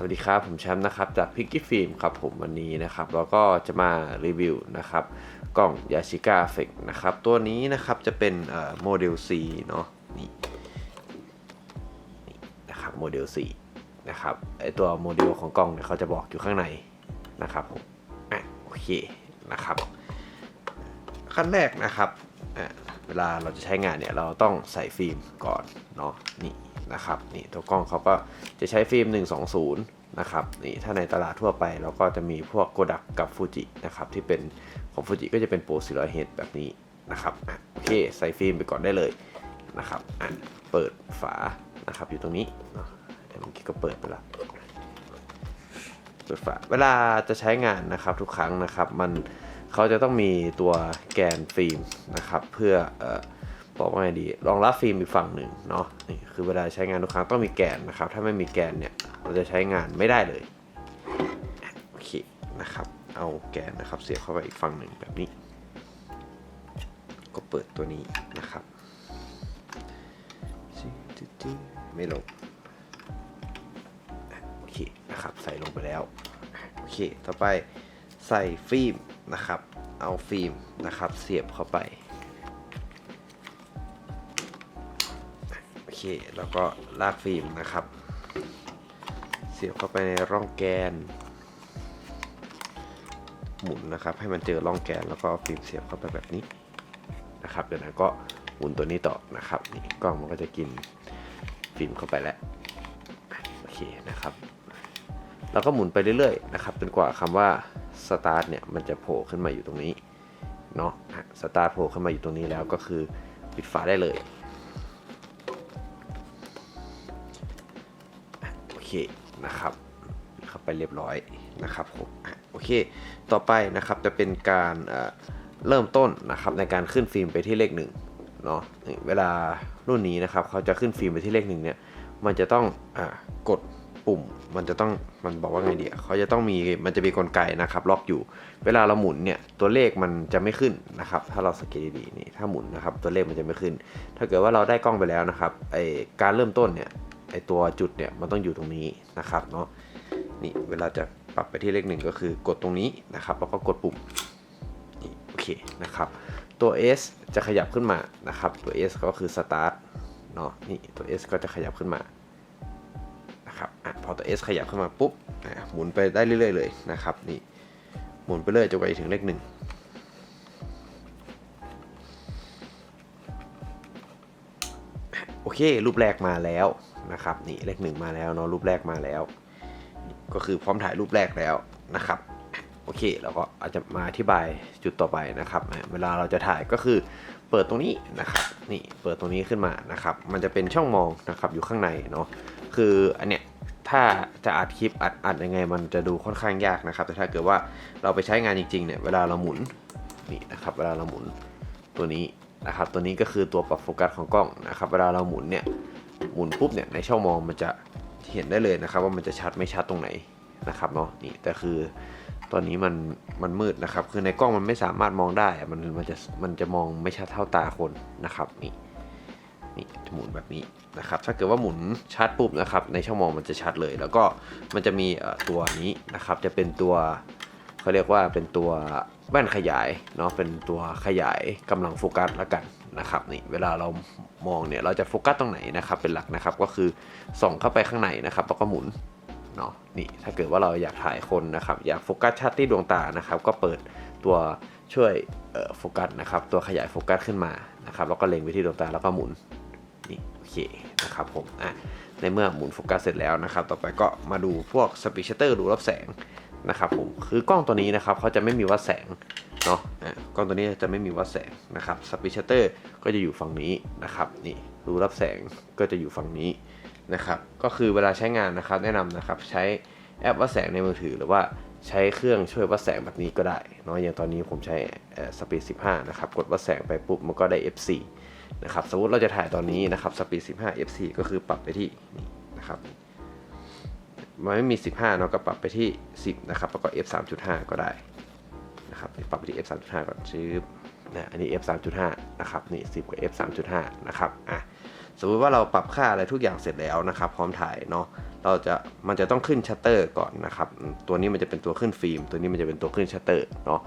สวัสดีครับ ผมแชมป์นะครับจากพิกกี้ฟิล์มครับผมวันนี้นะครับแล้วก็จะมารีวิวนะครับกล่องยาชิก้าเฟกนะครับตัวนี้นะครับจะเป็นโมเดล C เนาะนี่นะครับโมเดล C นะครับไอตัวโมเดลของกล่องเนี่ยเขาจะบอกอยู่ข้างในนะครับผมอะโอเคนะครับขั้นแรกนะครับเวลาเราจะใช้งานเนี่ยเราต้องใส่ฟิล์มก่อนเนาะนี่ นะครับนี่ตัวกล้องเขาก็จะใช้ฟิล์ม 120 นะครับนี่ถ้าในตลาดทั่วไปเราก็จะมีพวกโกดักกับฟูจินะครับที่เป็นของฟูจิก็จะเป็นโปร400 h แบบนี้นะครับโอเคใส่ฟิล์มไปก่อนได้เลยนะครับอะเปิดฝานะครับอยู่ตรงนี้เนาะเมื่อกี้ก็เปิดไปล้วเปิดฝาเวลาจะใช้งานนะครับทุกครั้งนะครับมันเขาจะต้องมีตัวแกนฟิล์มนะครับเพื่ออ บอกว่าไงดีรองรับฟิล์มอีกฝั่งหนึ่งเนาะนี่คือเวลาใช้งานทุกครั้งต้องมีแกนนะครับ ถ้าไม่มีแกนเนี่ยเราจะใช้งานไม่ได้เลยโอเคนะครับ เอาแกนนะครับเสียบเข้าไปอีกฝั่งหนึ่งแบบนี้ ก็เปิดตัวนี้นะครับไม่ลงโอเคนะครับใส่ลงไปแล้วโอเคต่อไปใส่ฟิล์มนะครับ เอาฟิล์มนะครับ เสียบเข้าไป เค แล้วก็ลากฟิล์มนะครับ เสียบเข้าไปในร่องแกน หมุนนะครับ ให้มันเจอร่องแกนแล้วก็ฟิล์มเสียบเข้าไปแบบนี้นะครับเดี๋ยวนั้นก็หมุนตัวนี้ต่อนะครับนี่กล้องมันก็จะกินฟิล์มเข้าไปแล้วโอเคนะครับเราก็หมุนไปเรื่อยๆนะครับจนกว่าคำว่า start เนี่ยมันจะโผล่ขึ้นมาอยู่ตรงนี้เนาะสตาร์ทโผล่ขึ้นมาอยู่ตรงนี้แล้วก็คือปิดฝาได้เลย เคนะครับเข้าไปเรียบร้อยนะครับผมโอเค ต่อไปนะครับจะเป็นการเอ่อเริ่มต้นนะครับในการขึ้นฟิล์มไปที่เลขหนึ่งเนาะเวลารุ่นนี้นะครับเขาจะขึ้นฟิล์มไปที่เลขหนึ่งเนี่ยมันจะต้องอกดปุ่มมันจะต้องมันบอกว่าไงเดีอะเขาจะต้องมีมันจะมีกลไกนะครับ ล็อกอยู่ เวลาเราหมุนเนี่ยตัวเลขมันจะไม่ขึ้นนะครับ ถ้าเราสังเกตดีๆนี่ถ้าหมุนนะครับตัวเลขมันจะไม่ขึ้น ถ้าเกิดว่าเราได้กล้องไปแล้วนะครับไอการเริ่มต้นเนี่ย ไอตัวจุดเนี่ยมันต้องอยู่ตรงนี้นะครับเนาะนี่เวลาจะปรับไปที่เลขหนึ่งก็คือกดตรงนี้นะครับแล้วก็กดปุ่มนี่โอเคนะครับตัว S จะขยับขึ้นมานะครับตัว S ก็คือ start เนาะนี่ตัว S ก็จะขยับขึ้นมานะครับอะพอตัว S ขยับเข้ามาปุ๊บอะหมุนไปได้เรื่อย ๆ เลยนะครับนี่หมุนไปเรื่อยจนไปถึงเลขหนึ่งโอเค รูปแรกมาแล้ว นะครับนี่เลขหนึ่งมาแล้วเนาะรูปแรกมาแล้ว ก็คือพร้อมถ่ายรูปแรกแล้วนะครับโอเคเราก็อาจจะมาอธิบายจุดต่อไปนะครับ เวลาเราจะถ่ายก็คือเปิดตรงนี้นะครับนี่เปิดตรงนี้ขึ้นมานะครับ มันจะเป็นช่องมองนะครับอยู่ข้างในเนาะคืออันเนี้ยถ้าจะอัดคลิปอัดอัดยังไง มันจะดูค่อนข้างยากนะครับ แต่ถ้าเกิดว่าเราไปใช้งานจริงๆเนี่ยเวลาเราหมุนนี่นะครับ เวลาเราหมุนตัวนี้นะครับ ตัวนี้ก็คือตัวปรับโฟกัสของกล้องนะครับ เวลาเราหมุนเนี่ย หมุนปุ๊บเนี่ยในช่องมองมันจะเห็นได้เลยนะครับ ว่ามันจะชัดไม่ชัดตรงไหนนะครับเนาะนี่แต่คือตอนนี้มันมันมืดนะครับ คือในกล้องมันไม่สามารถมองได้มันมันจะมันจะมองไม่ชัดเท่าตาคนนะครับนี่นี่จะหมุนแบบนี้นะครับ ถ้าเกิดว่าหมุนชัดปุ๊บนะครับ ในช่องมองมันจะชัดเลย แล้วก็มันจะมีตัวนี้นะครับ จะเป็นตัวเขาเรียกว่าเป็นตัวแว่นขยายเนาะเป็นตัวขยายกำลังโฟกัสละกัน นะครับนี่เวลาเรามองเนี่ยเราจะโฟกัสตรงไหนนะครับเป็นหลักนะครับก็คือส่องเข้าไปข้างในนะครับแล้วก็หมุนเนาะนี่ถ้าเกิดว่าเราอยากถ่ายคนนะครับอยากโฟกัสชัดที่ดวงตานะครับก็เปิดตัวช่วยโฟกัสนะครับตัวขยายโฟกัสขึ้นมานะครับแล้วก็เล็งไปที่ดวงตาแล้วก็หมุนนี่โอเคนะครับผมอะในเมื่อหมุนโฟกัสเสร็จแล้วนะครับ ต่อไปก็มาดูพวกสปีชเตอร์ดูรับแสงนะครับผมคือกล้องตัวนี้นะครับเขาจะไม่มีวัดแสง เนาะกล้องตัวนี้จะไม่มีวัดแสงนะครับสปีชเตอร์ก็จะอยู่ฝั่งนี้นะครับนี่รูรับแสงก็จะอยู่ฝั่งนี้นะครับก็คือเวลาใช้งานนะครับแนะนำนะครับใช้แอปวัดแสงในมือถือหรือว่าใช้เครื่องช่วยวัดแสงแบบนี้ก็ได้เนาะอย่างตอนนี้ผมใช้สปีด15 นะครับ กดวัดแสงไปปุ๊บ มันก็ได้ F4 นะครับ สมมติเราจะถ่ายตอนนี้นะครับสปีด15 f4 ก็คือปรับไปที่นี่นะครับมันไม่มี 15 เนาะก็ปรับไปที่ 10 นะครับ แล้วก็ f 3.5 ก็ได้นะครับปรับ 3.5 ก่อนชื้อนะอันนี้ f 3.5นะครับนี่10 กับ f 3.5นะครับอะสมมติว่าเราปรับค่าอะไรทุกอย่างเสร็จแล้วนะครับ พร้อมถ่ายเนาะเราจะมันจะต้องขึ้นชัตเตอร์ก่อนนะครับ ตัวนี้มันจะเป็นตัวขึ้นฟิล์ม ตัวนี้มันจะเป็นตัวขึ้นชัตเตอร์เนาะ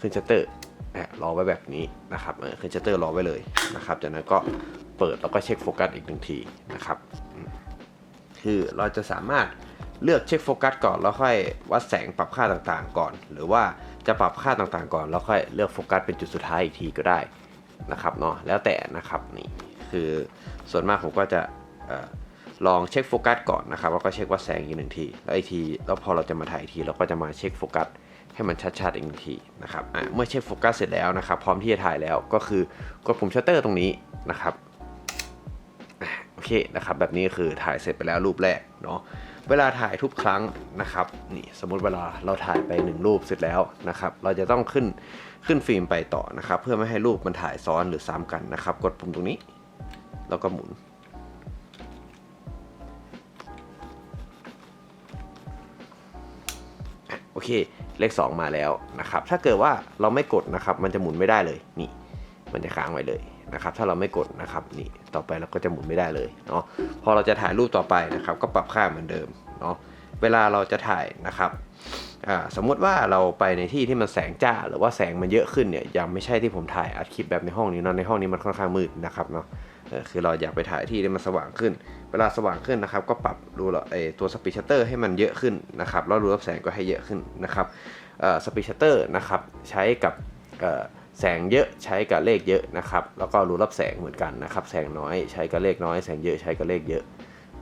ขึ้นชัตเตอร์แอบรอไว้แบบนี้นะครับเออขึ้นชัตเตอร์รอไว้เลยนะครับจากนั้นก็เปิดแล้วก็เช็คโฟกัสอีกหนึ่งทีนะครับ คือเราจะสามารถเลือกเช็คโฟกัสก่อนแล้วค่อยวัดแสงปรับค่าต่างๆ ก่อน หรือว่า จะปรับค่าต่างๆ ก่อนแล้วค่อยเลือกโฟกัสเป็นจุดสุดท้ายอีกทีก็ได้นะครับเนาะแล้วแต่นะครับนี่คือส่วนมากผมก็จะออลองเช็คโฟกัสก่อนนะครับแล้วก็เช็คว่าแสงอีกหนึ่งทีแล้วอีกทีแล้วพอเราจะมาถ่ายอีกทีเราก็จะมาเช็คโฟกัสให้มันชัดๆอีกหนึ่งทีนะครับเมื่อเช็คโฟกัสเสร็จแล้วนะครับ พร้อมที่จะถ่ายแล้วก็คือกดปุ่มชัตเตอร์ตรงนี้นะครับโอเคนะครับแบบนี้คือถ่ายเสร็จไปแล้วรูปแรกเนาะ เวลาถ่ายทุกครั้งนะครับนี่สมมุติเวลาเราถ่ายไปหนึ่งรูปเสร็จแล้วนะครับเราจะต้องขึ้นขึ้นฟิล์มไปต่อนะครับ เพื่อไม่ให้รูปมันถ่ายซ้อนหรือซ้ำกันนะครับ กดปุ่มตรงนี้ แล้วก็หมุน โอเคเลข 2 มาแล้วนะครับ ถ้าเกิดว่าเราไม่กดนะครับ มันจะหมุนไม่ได้เลยนี่ มันจะค้างไว้เลย นะครับถ้าเราไม่กดนะครับนี่ต่อไปเราก็จะหมุนไม่ได้เลยเนาะพอเราจะถ่ายรูปต่อไปนะครับ ก็ปรับค่าเหมือนเดิมเนาะเวลาเราจะถ่ายนะครับสมมติว่าเราไปในที่ที่มันแสงจ้า หรือว่าแสงมันเยอะขึ้นเนี่ยยังไม่ใช่ที่ผมถ่ายอัดคลิปแบบในห้องนี้เนาะในห้องนี้มันค่อนข้างมืดนะครับเนาะคือเราอยากไปถ่ายที่ที่มันสว่างขึ้น เวลาสว่างขึ้นนะครับ ก็ปรับรูละไอตัวสปีชัตเตอร์ให้มันเยอะขึ้นนะครับแล้วรูรับแสงก็ให้เยอะขึ้นนะครับสปีชัตเตอร์นะครับใช้กับ แสงเยอะใช้กับเลขเยอะนะครับ แล้วก็รูรับแสงเหมือนกันนะครับ แสงน้อยใช้กับเลขน้อย แสงเยอะใช้กับเลขเยอะ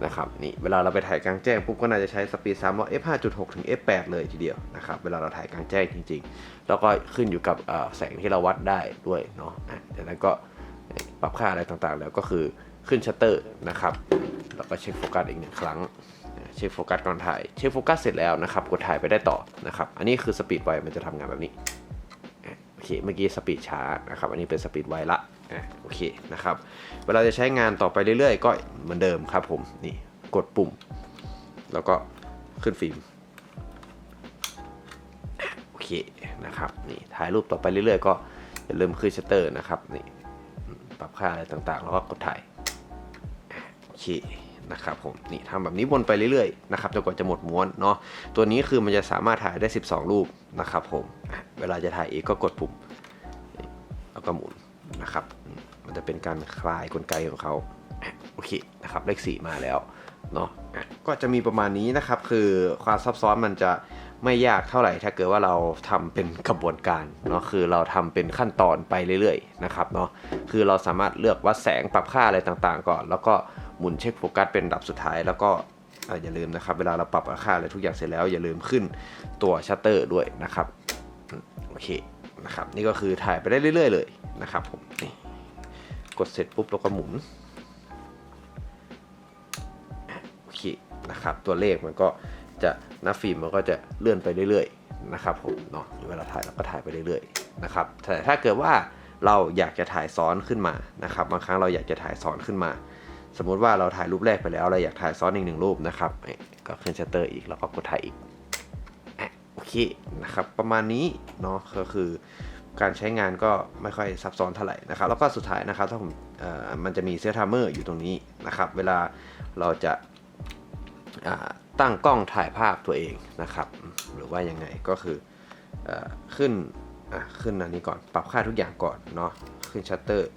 นะครับนี่เวลาเราไปถ่ายกลางแจ้งปุ๊บก็น่าจะใช้สปีดซ้ำว่า f 5.6ถึง f 8เลยทีเดียวนะครับเวลาเราถ่ายกลางแจ้งจริง ๆ แล้วก็ขึ้นอยู่กับแสงที่เราวัดได้ด้วยเนาะจากนั้นก็ปรับค่าอะไรต่างๆ แล้วก็คือขึ้นชัตเตอร์นะครับแล้วก็เช็คโฟกัสอีกหนึ่งครั้งเช็คโฟกัสก่อนถ่ายเช็คโฟกัสเสร็จแล้วนะครับกดถ่ายไปได้ต่อนะครับอันนี้คือสปีดไวมันจะทำงานแบบนี้อะ โอเคเมื่อกี้สปีดช้านะครับอันนี้เป็นสปีดไวละโอเคนะครับเวลาจะใช้งานต่อไปเรื่อยๆ ก็เหมือนเดิมครับผมนี่กดปุ่ม แล้วก็ขึ้นฟิล์มโอเคนะครับนี่ถ่ายรูปต่อไปเรื่อยๆ ก็อย่าลืมขึ้นชัตเตอร์นะครับนี่ปรับค่าอะไรต่างๆ แล้วก็กดถ่ายโอเค นะครับผมนี่ทำแบบนี้วนไปเรื่อยๆนะครับจนกว่าจะหมดม้วนเนาะตัวนี้คือมันจะสามารถถ่ายได้ 12 รูปนะครับผมเวลาจะถ่ายอีกก็กดปุ่มแล้วก็หมุนนะครับ มันจะเป็นการคลายกลไกของเขาโอเคนะครับเลข4มาแล้วเนาะก็จะมีประมาณนี้นะครับคือความซับซ้อนมันจะไม่ยากเท่าไหร่ถ้าเกิดว่าเราทำเป็นกระบวนการเนาะคือเราทำเป็นขั้นตอนไปเรื่อยๆนะครับเนาะคือเราสามารถเลือกวัดแสงปรับค่าอะไรต่างๆ ก่อน แล้วก็ หมุนเช็คโฟกัสเป็นดับสุดท้ายแล้วก็ออย่าลืมนะครับ เวลาเราปรับค่าอะไรทุกอย่างเสร็จแล้ว อย่าลืมขึ้นตัวชัตเตอร์ด้วยนะครับโอเคนะครับนี่ก็คือถ่ายไปได้เรื่อย ๆ เลยนะครับผมนี่กดเสร็จปุ๊บแล้วก็หมุนโอเคนะครับตัวเลขมันก็จะหน้าฟิล์มมันก็จะเลื่อนไปเรื่อยๆนะครับผมเนาะเวลาถ่ายเราก็ถ่ายไปเรื่อยๆนะครับแต่ถ้าเกิดว่าเราอยากจะถ่ายซ้อนขึ้นมานะครับบางครั้งเราอยากจะถ่ายซ้อนขึ้นมา สมมุติว่าเราถ่ายรูปแรกไปแล้วเราอยากถ่ายซ้อนอีกหนึ่งรูปนะครับก็ขึ้นชัตเตอร์อีกแล้วก็กดถ่ายอีกโอเคนะครับประมาณนี้เนาะก็คือการใช้งานก็ไม่ค่อยซับซ้อนเท่าไหร่นะครับแล้วก็สุดท้ายนะครับถ้าผมมันจะมีเซตไทม์เมอร์อยู่ตรงนี้นะครับเวลาเราจะาตั้งกล้องถ่ายภาพตัวเองนะครับ หรือว่ายังไงก็คืออขึ้นขึ้นอันนี้ก่อนปรับค่าทุกอย่างก่อนเนาะขึ้นชัตเตอร์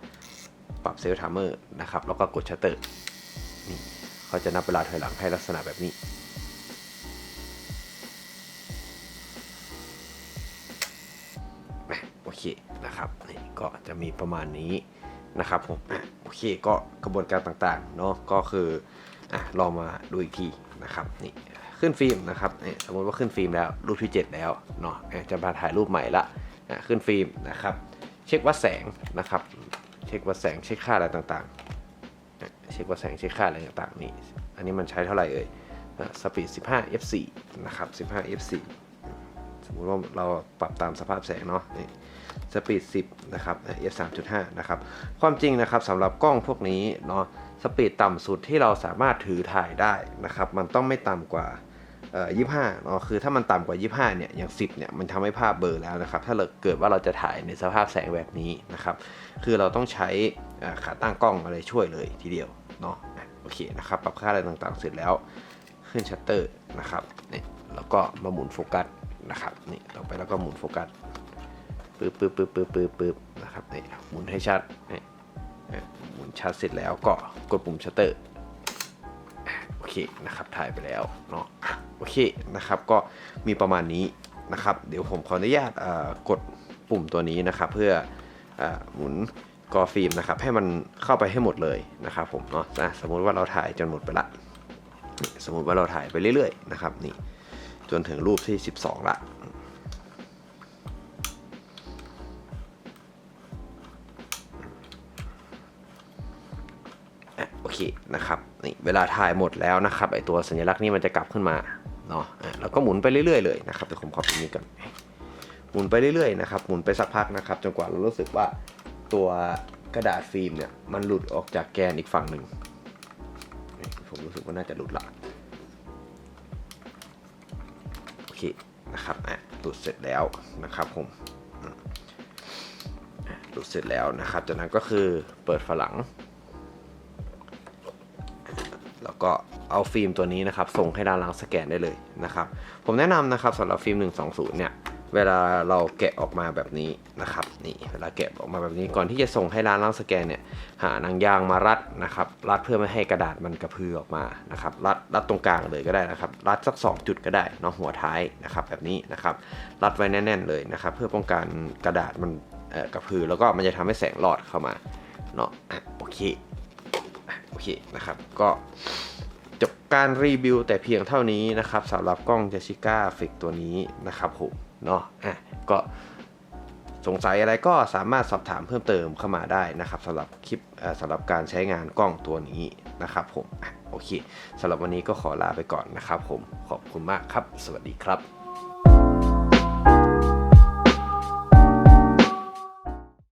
ปรับเซลล์ไทม์เมอร์นะครับแล้วก็กดชัตเตอร์นี่เขาจะนับเวลาถอยหลังให้ลักษณะแบบนี้อะโอเคนะครับนี่ก็จะมีประมาณนี้นะครับผมอะโอเคก็กระบวนการต่างๆเนาะก็คืออะลองมาดูอีกทีนะครับนี่ขึ้นฟิล์มนะครับนี่สมมติว่าขึ้นฟิล์มแล้วรูปที่ 7 แล้วเนาะจะมาถ่ายรูปใหม่ละอะขึ้นฟิล์มนะครับ เช็ควัดแสงนะครับ เช็ควัดแสงเช็คค่าอะไรต่างๆ เช็ควัดแสงเช็คค่าอะไรต่างๆนี่อันนี้มันใช้เท่าไหร่เอ่ยสปีด 15 f4 นะครับ 15 f4 สมมุติว่าเราปรับตามสภาพแสงเนาะนี่สปีด 10 นะครับ f 3.5 นะครับ ความจริงนะครับสำหรับกล้องพวกนี้เนาะสปีดต่ำสุดที่เราสามารถถือถ่ายได้นะครับ มันต้องไม่ต่ำกว่า ยี่ห้าเนาะคือถ้ามันต่ำกว่า 25เนี่ยอย่าง10เนี่ยมันทำให้ภาพเบลอแล้วนะครับ ถ้าเราเกิดว่าเราจะถ่ายในสภาพแสงแบบนี้นะครับ คือเราต้องใช้อ่าขาตั้งกล้องอะไรช่วยเลยทีเดียวเนาะโอเคนะครับ ปรับค่าอะไรต่างๆเสร็จแล้วขึ้นชัตเตอร์นะครับนี่แล้วก็มาหมุนโฟกัสนะครับนี่ต่อไปแล้วก็หมุนโฟกัสปึ๊บปึ๊บปึ๊บปึ๊บปึ๊บปึ๊บนะครับนี่หมุนให้ชัดนี่หมุนชัดเสร็จแล้วก็กดปุ่มชัตเตอร์โอเคนะครับถ่ายไปแล้วเนาะ โอเคนะครับ ก็มีประมาณนี้นะครับ เดี๋ยวผมขออนุญาตกดปุ่มตัวนี้นะครับ เพื่ออหมุนกอฟิล์มนะครับ ให้มันเข้าไปให้หมดเลยนะครับ ผมเนาะสมมุติว่าเราถ่ายจนหมดไปละสมมุติว่าเราถ่ายไปเรื่อยๆนะครับนี่จนถึงรูปที่ 12 ละอะโอเคนะครับนี่เวลาถ่ายหมดแล้วนะครับไอตัวสัญลักษณ์นี้มันจะกลับขึ้นมา เนาะแล้วก็หมุนไปเรื่อยๆเลยนะครับเดี๋ยวผมขอปิดนี้ก่อนหมุนไปเรื่อยๆนะครับหมุนไปสักพักนะครับจนกว่าเรารู้สึกว่าตัวกระดาษฟิล์มเนี่ยมันหลุดออกจากแกนอีกฝั่งหนึ่งผมรู้สึกว่าน่าจะหลุดละโอเคนะครับอะหลุดเสร็จแล้วนะครับผมหลุดเสร็จแล้วนะครับ จากนั้นก็คือเปิดฝาหลัง เอาฟิล์มตัวนี้นะครับส่งให้ด้านหลังสแกนได้เลยนะครับ ผมแนะนำนะครับสำหรับฟิล์ม 120 เนี่ยเวลาเราแกะออกมาแบบนี้นะครับนี่เวลาแกะออกมาแบบนี้ก่อนที่จะส่งให้ร้านล้างสแกนเนี่ยหานังยางมารัดนะครับรัดเพื่อไม่ให้กระดาษมันกระพือออกมานะครับรัดรัดตรงกลางเลยก็ได้นะครับ รัดสัก 2 จุดก็ได้เนาะหัวท้ายนะครับแบบนี้นะครับรัดไว้แน่น ๆ เลยนะครับเพื่อป้องกันกระดาษมันกระพือแล้วก็มันจะทำให้แสงหลอดเข้ามาเนาะโอเคโอเคนะครับก็ จบการรีวิวแต่เพียงเท่านี้นะครับสำหรับกล้องเจสิก้าฟิกตัวนี้นะครับผมเนาะอะก็สงสัยอะไรก็สามารถสอบถามเพิ่มเติมเข้ามาได้นะครับสำหรับคลิปสำหรับการใช้งานกล้องตัวนี้นะครับผมอโอเคสำหรับวันนี้ก็ขอลาไปก่อนนะครับผมขอบคุณมากครับ สวัสดีครับ